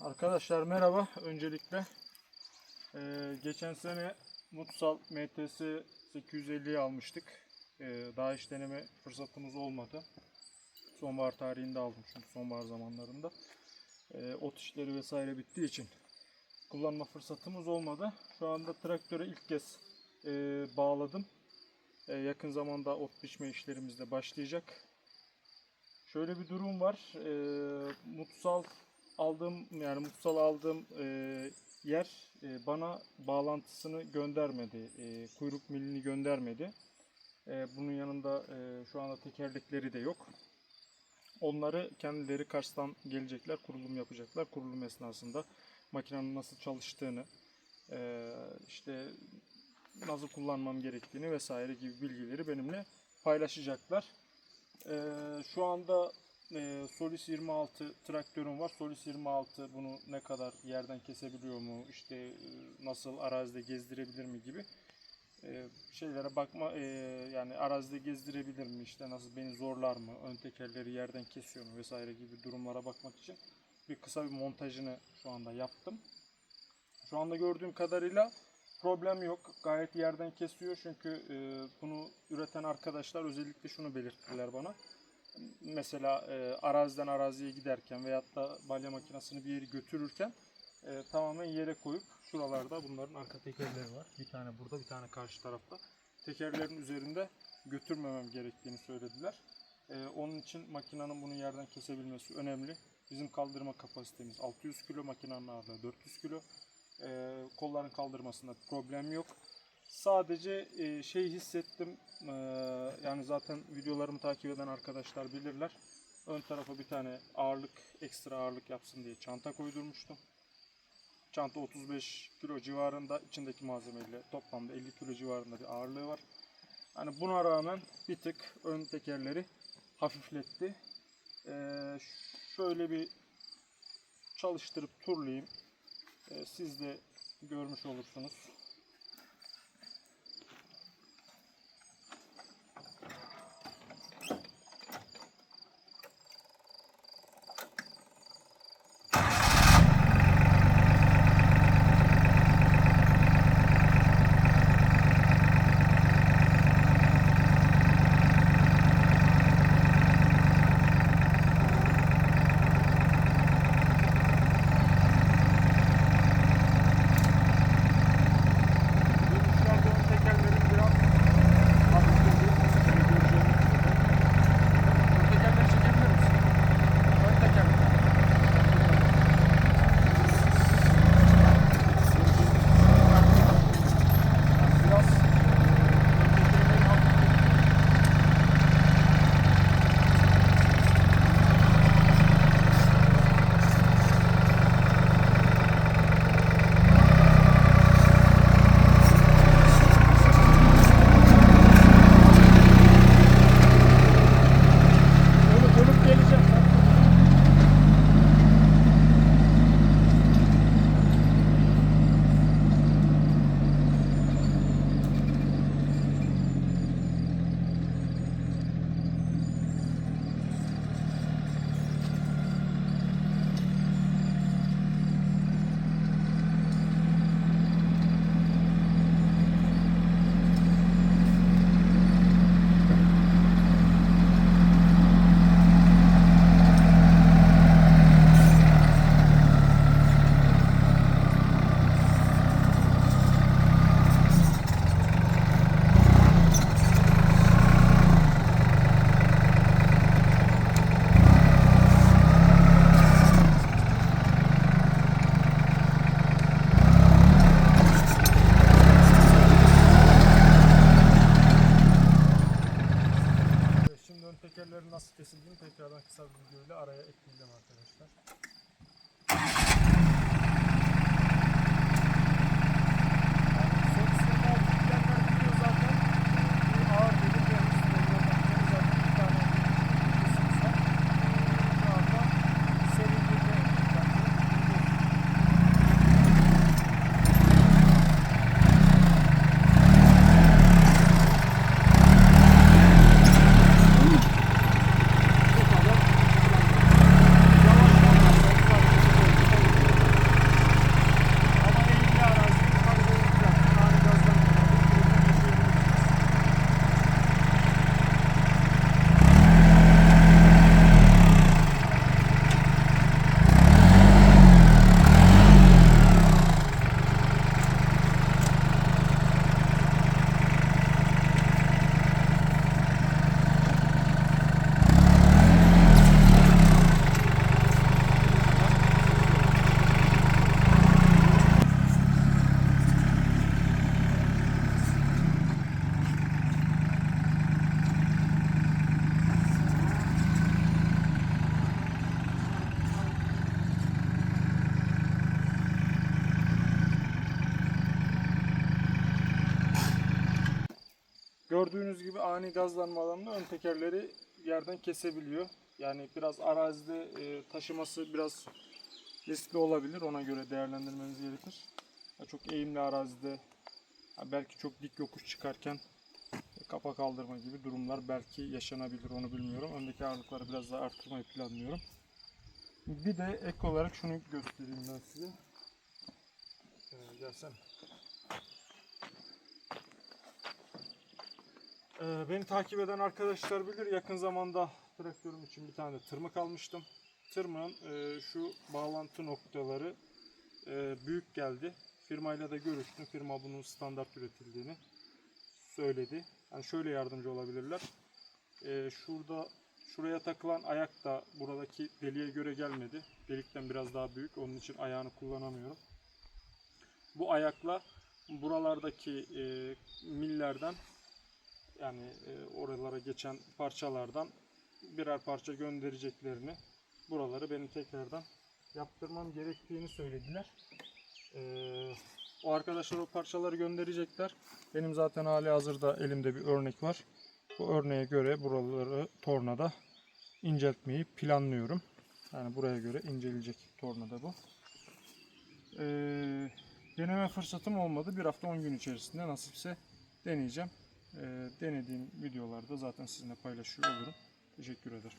Arkadaşlar merhaba. Öncelikle eee, geçen sene Mutsal MTS 850'yi almıştık. Eee, daha hiç deneme fırsatımız olmadı. Sonbahar tarihinde aldım çünkü sonbahar zamanlarında. Eee, ot işleri vesaire bittiği için kullanma fırsatımız olmadı. Şu anda traktöre ilk kez eee, bağladım. Eee, yakın zamanda ot biçme işlerimiz de başlayacak. Şöyle bir durum var. Eee mutsal aldığım yani mutsal aldığım eee, yer eee, bana bağlantısını göndermedi. Eee, kuyruk milini göndermedi. Eee, bunun yanında eee, şu anda tekerlekleri de yok. Onları kendileri Kars'tan gelecekler, kurulum yapacaklar. Kurulum esnasında makinenin nasıl çalıştığını, eee, işte nasıl kullanmam gerektiğini vesaire gibi bilgileri benimle paylaşacaklar. Ee, şu anda e, Solis 26 traktörüm var. Solis 26 bunu ne kadar yerden kesebiliyor mu, işte e, nasıl arazide gezdirebilir mi gibi e, şeylere bakma e, yani arazide gezdirebilir mi, işte nasıl beni zorlar mı, ön tekerleri yerden kesiyor mu vesaire gibi durumlara bakmak için bir kısa bir montajını şu anda yaptım. Şu anda gördüğüm kadarıyla problem yok. Gayet yerden kesiyor çünkü e, bunu üreten arkadaşlar özellikle şunu belirttiler bana. Mesela e, araziden araziye giderken veyahut da balya makinesini bir yere götürürken e, tamamen yere koyup şuralarda bunların arka tekerleri var. Bir tane burada bir tane karşı tarafta. Tekerlerin üzerinde götürmemem gerektiğini söylediler. E, onun için makinenin bunu yerden kesebilmesi önemli. Bizim kaldırma kapasitemiz 600 kilo, makinenin ağırlığı 400 kilo. E, kolların kaldırmasında problem yok. Sadece e, şey hissettim, e, yani zaten videolarımı takip eden arkadaşlar bilirler. Ön tarafa bir tane ağırlık, ekstra ağırlık yapsın diye çanta koydurmuştum. Çanta 35 kilo civarında, içindeki malzemeyle toplamda 50 kilo civarında bir ağırlığı var. Hani buna rağmen bir tık ön tekerleri hafifletti. E, şöyle bir çalıştırıp turlayayım. E, siz de görmüş olursunuz. Bizden arkadaşlar. Gördüğünüz gibi ani gazlanmalarında ön tekerleri yerden kesebiliyor. Yani biraz arazide e, taşıması biraz riskli olabilir. Ona göre değerlendirmeniz gerekir. Ya çok eğimli arazide ya belki çok dik yokuş çıkarken kafa kaldırma gibi durumlar belki yaşanabilir onu bilmiyorum. Öndeki ağırlıkları biraz daha arttırmayı planlıyorum. Bir de ek olarak şunu göstereyim ben size. Ee, gelsene. Beni takip eden arkadaşlar bilir yakın zamanda traktörüm için bir tane tırmık almıştım. Tırmığın e, şu bağlantı noktaları e, büyük geldi. Firmayla da görüştüm. Firma bunun standart üretildiğini söyledi. Yani şöyle yardımcı olabilirler. E, şurada şuraya takılan ayak da buradaki deliğe göre gelmedi. Delikten biraz daha büyük. Onun için ayağını kullanamıyorum. Bu ayakla buralardaki millerden yani e, oralara geçen parçalardan birer parça göndereceklerini buraları benim tekrardan yaptırmam gerektiğini söylediler. E, o arkadaşlar o parçaları gönderecekler. Benim zaten hali hazırda elimde bir örnek var. Bu örneğe göre buraları tornada inceltmeyi planlıyorum. Yani buraya göre inceleyecek tornada bu. Ee, deneme fırsatım olmadı. Bir hafta 10 gün içerisinde nasipse deneyeceğim. Ee, denediğim videolarda zaten sizinle paylaşıyor olurum. Teşekkür ederim.